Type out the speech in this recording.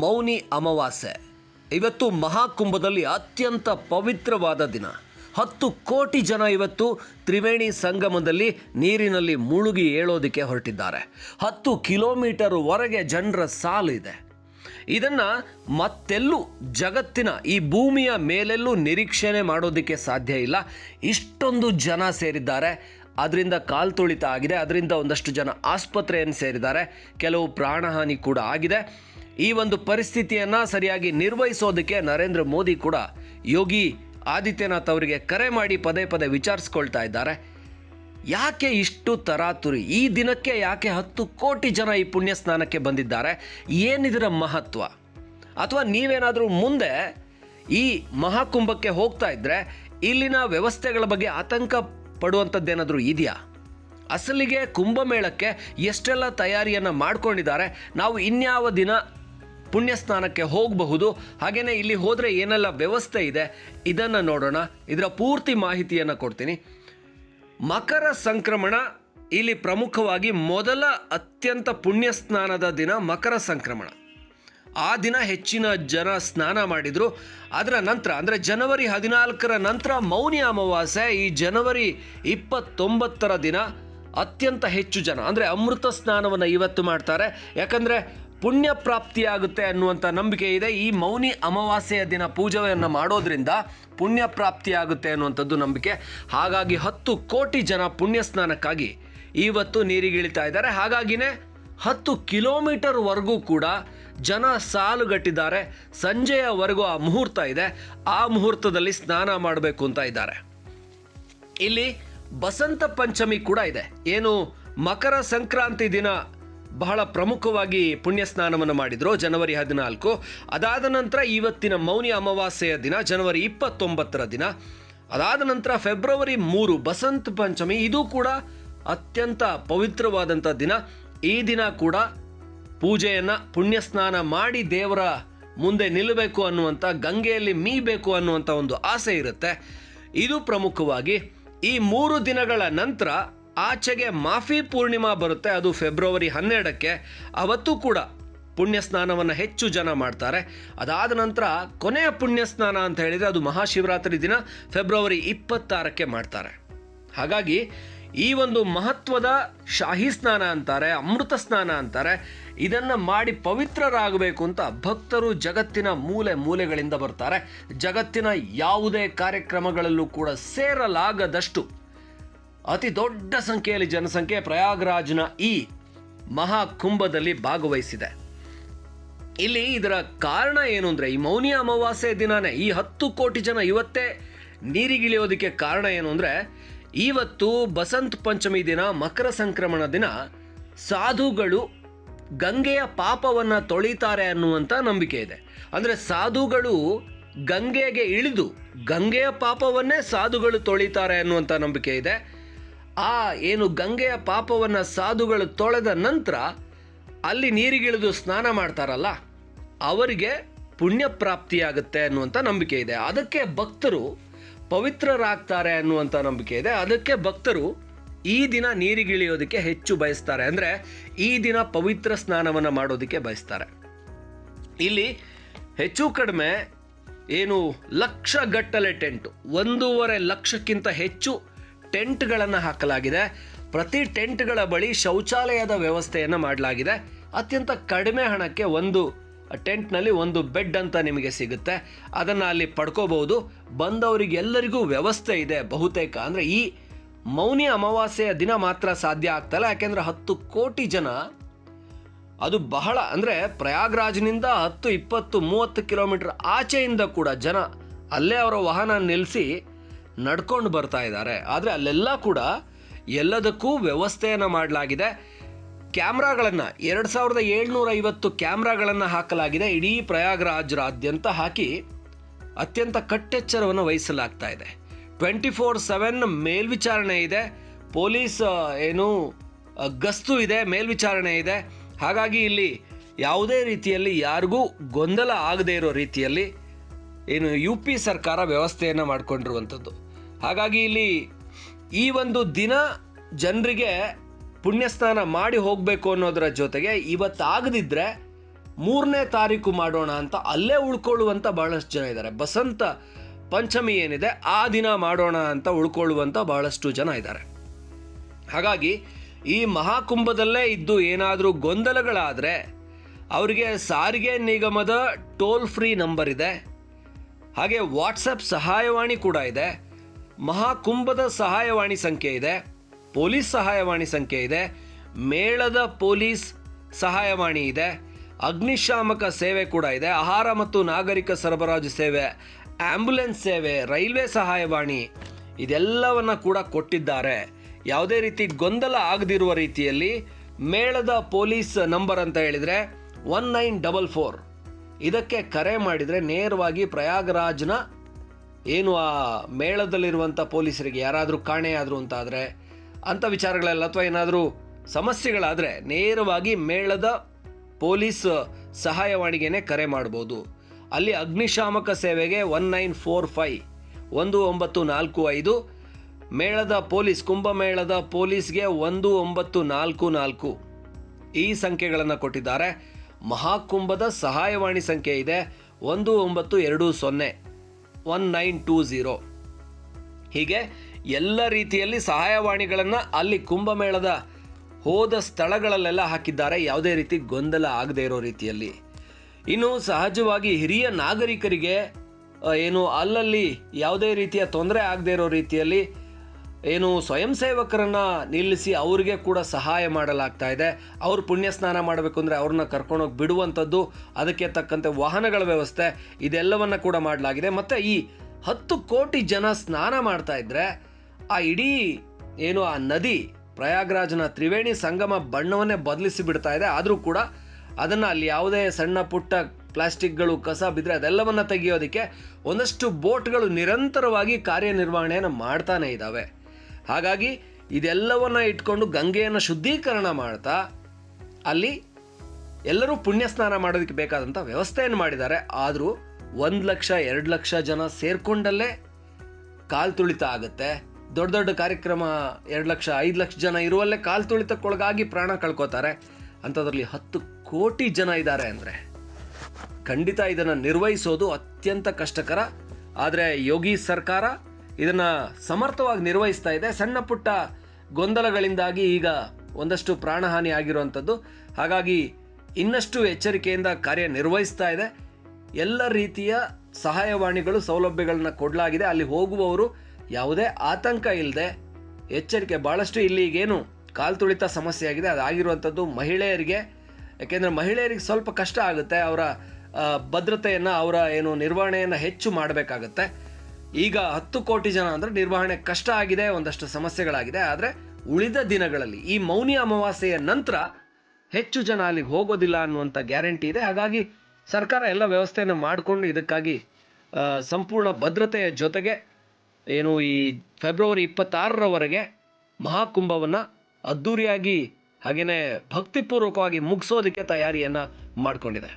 ಮೌನಿ ಅಮಾವಾಸ್ಯೆ. ಇವತ್ತು ಮಹಾಕುಂಭದಲ್ಲಿ ಅತ್ಯಂತ ಪವಿತ್ರವಾದ ದಿನ. ಹತ್ತು ಕೋಟಿ ಜನ ಇವತ್ತು ತ್ರಿವೇಣಿ ಸಂಗಮದಲ್ಲಿ ನೀರಿನಲ್ಲಿ ಮುಳುಗಿ ಏಳೋದಕ್ಕೆ ಹೊರಟಿದ್ದಾರೆ. ಹತ್ತು ಕಿಲೋಮೀಟರ್ ಹೊರಗೆ ಜನರ ಸಾಲು ಇದೆ. ಇದನ್ನು ಮತ್ತೆಲ್ಲೂ ಜಗತ್ತಿನ ಈ ಭೂಮಿಯ ಮೇಲೆಲ್ಲೂ ನಿರೀಕ್ಷಣೆ ಮಾಡೋದಕ್ಕೆ ಸಾಧ್ಯ ಇಲ್ಲ. ಇಷ್ಟೊಂದು ಜನ ಸೇರಿದ್ದಾರೆ. ಅದರಿಂದ ಕಾಲು ತುಳಿತ ಆಗಿದೆ. ಅದರಿಂದ ಒಂದಷ್ಟು ಜನ ಆಸ್ಪತ್ರೆಯನ್ನು ಸೇರಿದ್ದಾರೆ. ಕೆಲವು ಪ್ರಾಣಹಾನಿ ಕೂಡ ಆಗಿದೆ. ಈ ಒಂದು ಪರಿಸ್ಥಿತಿಯನ್ನು ಸರಿಯಾಗಿ ನಿರ್ವಹಿಸೋದಕ್ಕೆ ನರೇಂದ್ರ ಮೋದಿ ಕೂಡ ಯೋಗಿ ಆದಿತ್ಯನಾಥ್ ಅವರಿಗೆ ಕರೆ ಮಾಡಿ ಪದೇ ಪದೇ ವಿಚಾರಿಸ್ಕೊಳ್ತಾ ಇದ್ದಾರೆ. ಯಾಕೆ ಇಷ್ಟು ತರಾತುರಿ? ಈ ದಿನಕ್ಕೆ ಯಾಕೆ ಹತ್ತು ಕೋಟಿ ಜನ ಈ ಪುಣ್ಯ ಸ್ನಾನಕ್ಕೆ ಬಂದಿದ್ದಾರೆ? ಏನಿದರ ಮಹತ್ವ? ಅಥವಾ ನೀವೇನಾದರೂ ಮುಂದೆ ಈ ಮಹಾಕುಂಭಕ್ಕೆ ಹೋಗ್ತಾ ಇದ್ರೆ ಇಲ್ಲಿನ ವ್ಯವಸ್ಥೆಗಳ ಬಗ್ಗೆ ಆತಂಕ ಪಡುವಂಥದ್ದೇನಾದರೂ ಇದೆಯಾ? ಅಸಲಿಗೆ ಕುಂಭಮೇಳಕ್ಕೆ ಎಷ್ಟೆಲ್ಲ ತಯಾರಿಯನ್ನು ಮಾಡ್ಕೊಂಡಿದ್ದಾರೆ? ನಾವು ಇನ್ಯಾವ ದಿನ ಪುಣ್ಯ ಸ್ನಾನಕ್ಕೆ ಹೋಗಬಹುದು. ಹಾಗೆಯೇ ಇಲ್ಲಿ ಹೋದರೆ ಏನೆಲ್ಲ ವ್ಯವಸ್ಥೆ ಇದೆ, ಇದನ್ನು ನೋಡೋಣ. ಇದರ ಪೂರ್ತಿ ಮಾಹಿತಿಯನ್ನು ಕೊಡ್ತೀನಿ. ಮಕರ ಸಂಕ್ರಮಣ ಇಲ್ಲಿ ಪ್ರಮುಖವಾಗಿ ಮೊದಲ ಅತ್ಯಂತ ಪುಣ್ಯ ಸ್ನಾನದ ದಿನ ಮಕರ ಸಂಕ್ರಮಣ. ಆ ದಿನ ಹೆಚ್ಚಿನ ಜನ ಸ್ನಾನ ಮಾಡಿದರು. ಅದರ ನಂತರ, ಅಂದರೆ ಜನವರಿ ಹದಿನಾಲ್ಕರ ನಂತರ ಮೌನಿ ಅಮಾವಾಸ್ಯೆ, ಈ ಜನವರಿ ಇಪ್ಪತ್ತೊಂಬತ್ತರ ದಿನ ಅತ್ಯಂತ ಹೆಚ್ಚು ಜನ, ಅಂದರೆ ಅಮೃತ ಸ್ನಾನವನ್ನು ಇವತ್ತು ಮಾಡ್ತಾರೆ. ಯಾಕಂದರೆ ಪುಣ್ಯ ಪ್ರಾಪ್ತಿಯಾಗುತ್ತೆ ಅನ್ನುವಂಥ ನಂಬಿಕೆ ಇದೆ. ಈ ಮೌನಿ ಅಮಾವಾಸ್ಯೆಯ ದಿನ ಪೂಜೆಯನ್ನು ಮಾಡೋದ್ರಿಂದ ಪುಣ್ಯ ಪ್ರಾಪ್ತಿಯಾಗುತ್ತೆ ಅನ್ನುವಂಥದ್ದು ನಂಬಿಕೆ. ಹಾಗಾಗಿ ಹತ್ತು ಕೋಟಿ ಜನ ಪುಣ್ಯ ಸ್ನಾನಕ್ಕಾಗಿ ಇವತ್ತು ನೀರಿಗಿಳಿತಾ ಇದ್ದಾರೆ. ಹಾಗಾಗಿನೇ ಹತ್ತು ಕಿಲೋಮೀಟರ್ವರೆಗೂ ಕೂಡ ಜನ ಸಾಲುಗಟ್ಟಿದ್ದಾರೆ. ಸಂಜೆಯವರೆಗೂ ಆ ಮುಹೂರ್ತ ಇದೆ. ಆ ಮುಹೂರ್ತದಲ್ಲಿ ಸ್ನಾನ ಮಾಡಬೇಕು ಅಂತ ಇದ್ದಾರೆ. ಇಲ್ಲಿ ಬಸಂತ ಪಂಚಮಿ ಕೂಡ ಇದೆ. ಏನು ಮಕರ ಸಂಕ್ರಾಂತಿ ದಿನ ಬಹಳ ಪ್ರಮುಖವಾಗಿ ಪುಣ್ಯ ಸ್ನಾನವನ್ನು ಮಾಡಿದರು ಜನವರಿ ಹದಿನಾಲ್ಕು. ಅದಾದ ನಂತರ ಇವತ್ತಿನ ಮೌನಿ ಅಮಾವಾಸ್ಯೆಯ ದಿನ ಜನವರಿ ಇಪ್ಪತ್ತೊಂಬತ್ತರ ದಿನ. ಅದಾದ ನಂತರ ಫೆಬ್ರವರಿ ಮೂರು, ಬಸಂತ ಪಂಚಮಿ, ಇದು ಕೂಡ ಅತ್ಯಂತ ಪವಿತ್ರವಾದಂಥ ದಿನ. ಈ ದಿನ ಕೂಡ ಪೂಜೆಯನ್ನು ಪುಣ್ಯ ಸ್ನಾನ ಮಾಡಿ ದೇವರ ಮುಂದೆ ನಿಲ್ಲಬೇಕು ಅನ್ನುವಂಥ ಗಂಗೆಯಲ್ಲಿ ಮೀಬೇಕು ಅನ್ನುವಂಥ ಒಂದು ಆಸೆ ಇರುತ್ತೆ. ಇದು ಪ್ರಮುಖವಾಗಿ ಈ ಮೂರು ದಿನಗಳ ನಂತರ ಆಚೆಗೆ ಮಾಫಿ ಪೂರ್ಣಿಮಾ ಬರುತ್ತೆ, ಅದು ಫೆಬ್ರವರಿ ಹನ್ನೆರಡಕ್ಕೆ. ಅವತ್ತು ಕೂಡ ಪುಣ್ಯ ಸ್ನಾನವನ್ನು ಹೆಚ್ಚು ಜನ ಮಾಡ್ತಾರೆ. ಅದಾದ ನಂತರ ಕೊನೆಯ ಪುಣ್ಯ ಸ್ನಾನ ಅಂತ ಹೇಳಿದರೆ ಅದು ಮಹಾಶಿವರಾತ್ರಿ ದಿನ, ಫೆಬ್ರವರಿ ಇಪ್ಪತ್ತಾರಕ್ಕೆ ಮಾಡ್ತಾರೆ. ಹಾಗಾಗಿ ಈ ಒಂದು ಮಹತ್ವದ ಶಾಹಿ ಸ್ನಾನ ಅಂತಾರೆ, ಅಮೃತ ಸ್ನಾನ ಅಂತಾರೆ, ಇದನ್ನು ಮಾಡಿ ಪವಿತ್ರರಾಗಬೇಕು ಅಂತ ಭಕ್ತರು ಜಗತ್ತಿನ ಮೂಲೆ ಮೂಲೆಗಳಿಂದ ಬರ್ತಾರೆ. ಜಗತ್ತಿನ ಯಾವುದೇ ಕಾರ್ಯಕ್ರಮಗಳಲ್ಲೂ ಕೂಡ ಸೇರಲಾಗದಷ್ಟು ಅತಿ ದೊಡ್ಡ ಸಂಖ್ಯೆಯಲ್ಲಿ ಜನಸಂಖ್ಯೆ ಪ್ರಯಾಗ್ರಾಜ್ನ ಈ ಮಹಾಕುಂಭದಲ್ಲಿ ಭಾಗವಹಿಸಿದೆ. ಇಲ್ಲಿ ಇದರ ಕಾರಣ ಏನು ಅಂದರೆ, ಈ ಮೌನಿ ಅಮಾವಾಸ್ಯೆ ದಿನಾನೇ ಈ ಹತ್ತು ಕೋಟಿ ಜನ ಇವತ್ತೇ ನೀರಿಗಿಳಿಯೋದಕ್ಕೆ ಕಾರಣ ಏನು ಅಂದರೆ, ಇವತ್ತು ಬಸಂತ ಪಂಚಮಿ ದಿನ, ಮಕರ ಸಂಕ್ರಮಣ ದಿನ, ಸಾಧುಗಳು ಗಂಗೆಯ ಪಾಪವನ್ನು ತೊಳಿತಾರೆ ಅನ್ನುವಂಥ ನಂಬಿಕೆ ಇದೆ. ಅಂದರೆ ಸಾಧುಗಳು ಗಂಗೆಗೆ ಇಳಿದು ಗಂಗೆಯ ಪಾಪವನ್ನೇ ಸಾಧುಗಳು ತೊಳಿತಾರೆ ಅನ್ನುವಂಥ ನಂಬಿಕೆ ಇದೆ. ಆ ಏನು ಗಂಗೆಯ ಪಾಪವನ್ನು ಸಾಧುಗಳು ತೊಳೆದ ನಂತರ ಅಲ್ಲಿ ನೀರಿಗಿಳಿದು ಸ್ನಾನ ಮಾಡ್ತಾರಲ್ಲ, ಅವರಿಗೆ ಪುಣ್ಯ ಪ್ರಾಪ್ತಿಯಾಗುತ್ತೆ ಅನ್ನುವಂಥ ನಂಬಿಕೆ ಇದೆ. ಅದಕ್ಕೆ ಭಕ್ತರು ಪವಿತ್ರರಾಗ್ತಾರೆ ಅನ್ನುವಂಥ ನಂಬಿಕೆ ಇದೆ. ಅದಕ್ಕೆ ಭಕ್ತರು ಈ ದಿನ ನೀರಿಗಿಳಿಯೋದಕ್ಕೆ ಹೆಚ್ಚು ಬಯಸ್ತಾರೆ. ಅಂದರೆ ಈ ದಿನ ಪವಿತ್ರ ಸ್ನಾನವನ್ನು ಮಾಡೋದಕ್ಕೆ ಬಯಸ್ತಾರೆ. ಇಲ್ಲಿ ಹೆಚ್ಚು ಕಡಿಮೆ ಏನು ಲಕ್ಷಗಟ್ಟಲೆ ಟೆಂಟು, ಒಂದೂವರೆ ಲಕ್ಷಕ್ಕಿಂತ ಹೆಚ್ಚು ಟೆಂಟ್ಗಳನ್ನು ಹಾಕಲಾಗಿದೆ. ಪ್ರತಿ ಟೆಂಟ್ಗಳ ಬಳಿ ಶೌಚಾಲಯದ ವ್ಯವಸ್ಥೆಯನ್ನು ಮಾಡಲಾಗಿದೆ. ಅತ್ಯಂತ ಕಡಿಮೆ ಹಣಕ್ಕೆ ಒಂದು ಟೆಂಟ್ನಲ್ಲಿ ಒಂದು ಬೆಡ್ ಅಂತ ನಿಮಗೆ ಸಿಗುತ್ತೆ. ಅದನ್ನು ಅಲ್ಲಿ ಪಡ್ಕೋಬಹುದು. ಬಂದವರಿಗೆಲ್ಲರಿಗೂ ವ್ಯವಸ್ಥೆ ಇದೆ ಬಹುತೇಕ. ಅಂದರೆ ಈ ಮೌನಿ ಅಮಾವಾಸ್ಯೆಯ ದಿನ ಮಾತ್ರ ಸಾಧ್ಯ ಆಗ್ತಲ್ಲ. ಯಾಕೆಂದರೆ ಹತ್ತು ಕೋಟಿ ಜನ ಅದು ಬಹಳ, ಅಂದರೆ ಪ್ರಯಾಗ್ರಾಜ್ನಿಂದ ಹತ್ತು ಇಪ್ಪತ್ತು ಮೂವತ್ತು ಕಿಲೋಮೀಟರ್ ಆಚೆಯಿಂದ ಕೂಡ ಜನ ಅಲ್ಲೇ ಅವರ ವಾಹನ ನಿಲ್ಲಿಸಿ ನಡ್ಕೊಂಡು ಬರ್ತಾ ಇದ್ದಾರೆ. ಆದರೆ ಅಲ್ಲೆಲ್ಲ ಕೂಡ ಎಲ್ಲದಕ್ಕೂ ವ್ಯವಸ್ಥೆಯನ್ನು ಮಾಡಲಾಗಿದೆ. ಕ್ಯಾಮ್ರಾಗಳನ್ನು ಎರಡು ಸಾವಿರದ ಏಳ್ನೂರ ಐವತ್ತು ಕ್ಯಾಮ್ರಾಗಳನ್ನು ಹಾಕಲಾಗಿದೆ. ಇಡೀ ಪ್ರಯಾಗ್ರಾಜ್ರಾದ್ಯಂತ ಹಾಕಿ ಅತ್ಯಂತ ಕಟ್ಟೆಚ್ಚರವನ್ನು ವಹಿಸಲಾಗ್ತಾ ಇದೆ. ಟ್ವೆಂಟಿ ಫೋರ್ ಸೆವೆನ್ ಮೇಲ್ವಿಚಾರಣೆ ಇದೆ. ಪೊಲೀಸ್ ಏನು ಗಸ್ತು ಇದೆ, ಮೇಲ್ವಿಚಾರಣೆ ಇದೆ. ಹಾಗಾಗಿ ಇಲ್ಲಿ ಯಾವುದೇ ರೀತಿಯಲ್ಲಿ ಯಾರಿಗೂ ಗೊಂದಲ ಆಗದೇ ಇರೋ ರೀತಿಯಲ್ಲಿ ಏನು ಯು ಪಿ ಸರ್ಕಾರ ವ್ಯವಸ್ಥೆಯನ್ನು ಮಾಡಿಕೊಂಡಿರುವಂಥದ್ದು. ಹಾಗಾಗಿ ಇಲ್ಲಿ ಈ ಒಂದು ದಿನ ಜನರಿಗೆ ಪುಣ್ಯಸ್ನಾನ ಮಾಡಿ ಹೋಗಬೇಕು ಅನ್ನೋದರ ಜೊತೆಗೆ ಇವತ್ತಾಗದಿದ್ದರೆ ಮೂರನೇ ತಾರೀಕು ಮಾಡೋಣ ಅಂತ ಅಲ್ಲೇ ಉಳ್ಕೊಳ್ಳುವಂಥ ಬಹಳಷ್ಟು ಜನ ಇದ್ದಾರೆ. ಬಸಂತ ಪಂಚಮಿ ಏನಿದೆ ಆ ದಿನ ಮಾಡೋಣ ಅಂತ ಉಳ್ಕೊಳ್ಳುವಂಥ ಬಹಳಷ್ಟು ಜನ ಇದ್ದಾರೆ. ಹಾಗಾಗಿ ಈ ಮಹಾಕುಂಭದಲ್ಲೇ ಇದ್ದು ಏನಾದರೂ ಗೊಂದಲಗಳಾದರೆ ಅವರಿಗೆ ಸಾರಿಗೆ ನಿಗಮದ ಟೋಲ್ ಫ್ರೀ ನಂಬರ್ ಇದೆ. ಹಾಗೆ ವಾಟ್ಸಪ್ ಸಹಾಯವಾಣಿ ಕೂಡ ಇದೆ. ಮಹಾಕುಂಭದ ಸಹಾಯವಾಣಿ ಸಂಖ್ಯೆ ಇದೆ, ಪೊಲೀಸ್ ಸಹಾಯವಾಣಿ ಸಂಖ್ಯೆ ಇದೆ, ಮೇಳದ ಪೊಲೀಸ್ ಸಹಾಯವಾಣಿ ಇದೆ, ಅಗ್ನಿಶಾಮಕ ಸೇವೆ ಕೂಡ ಇದೆ, ಆಹಾರ ಮತ್ತು ನಾಗರಿಕ ಸರಬರಾಜು ಸೇವೆ ಆಂಬ್ಯುಲೆನ್ಸ್ ಸೇವೆ, ರೈಲ್ವೆ ಸಹಾಯವಾಣಿ ಇದೆಲ್ಲವನ್ನ ಕೂಡ ಕೊಟ್ಟಿದ್ದಾರೆ. ಯಾವುದೇ ರೀತಿ ಗೊಂದಲ ಆಗದಿರುವ ರೀತಿಯಲ್ಲಿ ಮೇಳದ ಪೊಲೀಸ್ ನಂಬರ್ ಅಂತ ಹೇಳಿದರೆ ಒನ್ ನೈನ್ ಡಬಲ್ ಫೋರ್. ಇದಕ್ಕೆ ಕರೆ ಮಾಡಿದರೆ ನೇರವಾಗಿ ಪ್ರಯಾಗರಾಜ್ನ ಏನು ಆ ಮೇಳದಲ್ಲಿರುವಂಥ ಪೊಲೀಸರಿಗೆ ಯಾರಾದರೂ ಕಾಣೆಯಾದರು ಅಂತಾದರೆ ಅಂಥ ವಿಚಾರಗಳೆಲ್ಲ ಅಥವಾ ಏನಾದರೂ ಸಮಸ್ಯೆಗಳಾದರೆ ನೇರವಾಗಿ ಮೇಳದ ಪೊಲೀಸ್ ಸಹಾಯವಾಣಿಗೆನೇ ಕರೆ ಮಾಡ್ಬೋದು. ಅಲ್ಲಿ ಅಗ್ನಿಶಾಮಕ ಸೇವೆಗೆ ಒನ್ ನೈನ್ ಫೋರ್ ಫೈ ಒಂದು ಒಂಬತ್ತು ನಾಲ್ಕು ಐದು, ಮೇಳದ ಪೊಲೀಸ್ ಕುಂಭಮೇಳದ ಪೊಲೀಸ್ಗೆ ಒಂದು ಒಂಬತ್ತು ನಾಲ್ಕು ನಾಲ್ಕು ಈ ಸಂಖ್ಯೆಗಳನ್ನು ಕೊಟ್ಟಿದ್ದಾರೆ. ಮಹಾಕುಂಭದ ಸಹಾಯವಾಣಿ ಸಂಖ್ಯೆ ಇದೆ ಒಂದು ಒಂಬತ್ತು ಎರಡು ಸೊನ್ನೆ. ಒನ್ ನೈನ್ ಟೂ ಝೀರೋ ಹೀಗೆ ಎಲ್ಲ ರೀತಿಯಲ್ಲಿ ಸಹಾಯವಾಣಿಗಳನ್ನು ಅಲ್ಲಿ ಕುಂಭಮೇಳದ ಹೋದ ಸ್ಥಳಗಳಲ್ಲೆಲ್ಲ ಹಾಕಿದ್ದಾರೆ. ಯಾವುದೇ ರೀತಿ ಗೊಂದಲ ಆಗದೇ ಇರೋ ರೀತಿಯಲ್ಲಿ. ಇನ್ನು ಸಹಜವಾಗಿ ಹಿರಿಯ ನಾಗರಿಕರಿಗೆ ಏನು ಅಲ್ಲಲ್ಲಿ ಯಾವುದೇ ರೀತಿಯ ತೊಂದರೆ ಆಗದೇ ಇರೋ ರೀತಿಯಲ್ಲಿ ಏನು ಸ್ವಯಂ ಸೇವಕರನ್ನು ನಿಲ್ಲಿಸಿ ಅವರಿಗೆ ಕೂಡ ಸಹಾಯ ಮಾಡಲಾಗ್ತಾ ಇದೆ. ಅವ್ರು ಪುಣ್ಯ ಸ್ನಾನ ಮಾಡಬೇಕು ಅಂದರೆ ಅವ್ರನ್ನ ಕರ್ಕೊಂಡೋಗಿ ಬಿಡುವಂಥದ್ದು ಅದಕ್ಕೆ ತಕ್ಕಂತೆ ವಾಹನಗಳ ವ್ಯವಸ್ಥೆ ಇದೆಲ್ಲವನ್ನು ಕೂಡ ಮಾಡಲಾಗಿದೆ. ಮತ್ತು ಈ ಹತ್ತು ಕೋಟಿ ಜನ ಸ್ನಾನ ಮಾಡ್ತಾ ಇದ್ದರೆ ಆ ಇಡೀ ಏನು ಆ ನದಿ ಪ್ರಯಾಗ್ರಾಜ್ನ ತ್ರಿವೇಣಿ ಸಂಗಮ ಬಣ್ಣವನ್ನೇ ಬದಲಿಸಿ ಬಿಡ್ತಾ ಇದೆ. ಆದರೂ ಕೂಡ ಅದನ್ನು ಅಲ್ಲಿ ಯಾವುದೇ ಸಣ್ಣ ಪುಟ್ಟ ಪ್ಲಾಸ್ಟಿಕ್ಗಳು ಕಸ ಬಿದ್ದರೆ ಅದೆಲ್ಲವನ್ನು ತೆಗೆಯೋದಕ್ಕೆ ಒಂದಷ್ಟು ಬೋಟ್ಗಳು ನಿರಂತರವಾಗಿ ಕಾರ್ಯನಿರ್ವಹಣೆಯನ್ನು ಮಾಡ್ತಾನೇ ಇದ್ದಾವೆ ಹಾಗಾಗಿ ಇದೆಲ್ಲವನ್ನು ಇಟ್ಕೊಂಡು ಗಂಗೆಯನ್ನು ಶುದ್ಧೀಕರಣ ಮಾಡ್ತಾ ಅಲ್ಲಿ ಎಲ್ಲರೂ ಪುಣ್ಯ ಸ್ನಾನ ಮಾಡೋದಕ್ಕೆ ಬೇಕಾದಂಥ ವ್ಯವಸ್ಥೆಯನ್ನು ಮಾಡಿದ್ದಾರೆ. ಆದರೂ ಒಂದು ಲಕ್ಷ, ಎರಡು ಲಕ್ಷ ಜನ ಸೇರ್ಕೊಂಡಲ್ಲೇ ಕಾಲು ತುಳಿತ ಆಗುತ್ತೆ. ದೊಡ್ಡ ದೊಡ್ಡ ಕಾರ್ಯಕ್ರಮ ಎರಡು ಲಕ್ಷ, ಐದು ಲಕ್ಷ ಜನ ಇರುವಲ್ಲೇ ಕಾಲು ತುಳಿತಕ್ಕೊಳಗಾಗಿ ಪ್ರಾಣ ಕಳ್ಕೊತಾರೆ. ಅಂಥದ್ರಲ್ಲಿ ಹತ್ತು ಕೋಟಿ ಜನ ಇದ್ದಾರೆ ಅಂದರೆ ಖಂಡಿತ ಇದನ್ನು ನಿರ್ವಹಿಸೋದು ಅತ್ಯಂತ ಕಷ್ಟಕರ. ಆದರೆ ಯೋಗಿ ಸರ್ಕಾರ ಇದನ್ನು ಸಮರ್ಥವಾಗಿ ನಿರ್ವಹಿಸ್ತಾ ಇದೆ. ಸಣ್ಣ ಪುಟ್ಟ ಗೊಂದಲಗಳಿಂದಾಗಿ ಈಗ ಒಂದಷ್ಟು ಪ್ರಾಣಹಾನಿ ಆಗಿರುವಂಥದ್ದು ಹಾಗಾಗಿ ಇನ್ನಷ್ಟು ಎಚ್ಚರಿಕೆಯಿಂದ ಕಾರ್ಯನಿರ್ವಹಿಸ್ತಾ ಇದೆ. ಎಲ್ಲ ರೀತಿಯ ಸಹಾಯವಾಣಿಗಳು, ಸೌಲಭ್ಯಗಳನ್ನ ಕೊಡಲಾಗಿದೆ. ಅಲ್ಲಿ ಹೋಗುವವರು ಯಾವುದೇ ಆತಂಕ ಇಲ್ಲದೆ ಎಚ್ಚರಿಕೆ ಭಾಳಷ್ಟು ಇಲ್ಲಿ ಈಗೇನು ಕಾಲು ತುಳಿತ ಸಮಸ್ಯೆ ಆಗಿದೆ. ಅದಾಗಿರುವಂಥದ್ದು ಮಹಿಳೆಯರಿಗೆ, ಯಾಕೆಂದರೆ ಮಹಿಳೆಯರಿಗೆ ಸ್ವಲ್ಪ ಕಷ್ಟ ಆಗುತ್ತೆ. ಅವರ ಭದ್ರತೆಯನ್ನು, ಅವರ ಏನು ನಿರ್ವಹಣೆಯನ್ನು ಹೆಚ್ಚು ಮಾಡಬೇಕಾಗತ್ತೆ. ಈಗ ಹತ್ತು ಕೋಟಿ ಜನ ಅಂದರೆ ನಿರ್ವಹಣೆ ಕಷ್ಟ ಆಗಿದೆ, ಒಂದಷ್ಟು ಸಮಸ್ಯೆಗಳಾಗಿದೆ. ಆದರೆ ಉಳಿದ ದಿನಗಳಲ್ಲಿ ಈ ಮೌನಿ ಅಮಾವಾಸ್ಯೆಯ ನಂತರ ಹೆಚ್ಚು ಜನ ಅಲ್ಲಿಗೆ ಹೋಗೋದಿಲ್ಲ ಅನ್ನುವಂಥ ಗ್ಯಾರಂಟಿ ಇದೆ. ಹಾಗಾಗಿ ಸರ್ಕಾರ ಎಲ್ಲ ವ್ಯವಸ್ಥೆಯನ್ನು ಮಾಡಿಕೊಂಡು ಇದಕ್ಕಾಗಿ ಸಂಪೂರ್ಣ ಭದ್ರತೆಯ ಜೊತೆಗೆ ಏನು ಈ ಫೆಬ್ರವರಿ ಇಪ್ಪತ್ತಾರರವರೆಗೆ ಮಹಾಕುಂಭವನ್ನು ಅದ್ಧೂರಿಯಾಗಿ ಹಾಗೆಯೇ ಭಕ್ತಿಪೂರ್ವಕವಾಗಿ ಮುಗಿಸೋದಕ್ಕೆ ತಯಾರಿಯನ್ನು ಮಾಡಿಕೊಂಡಿದೆ.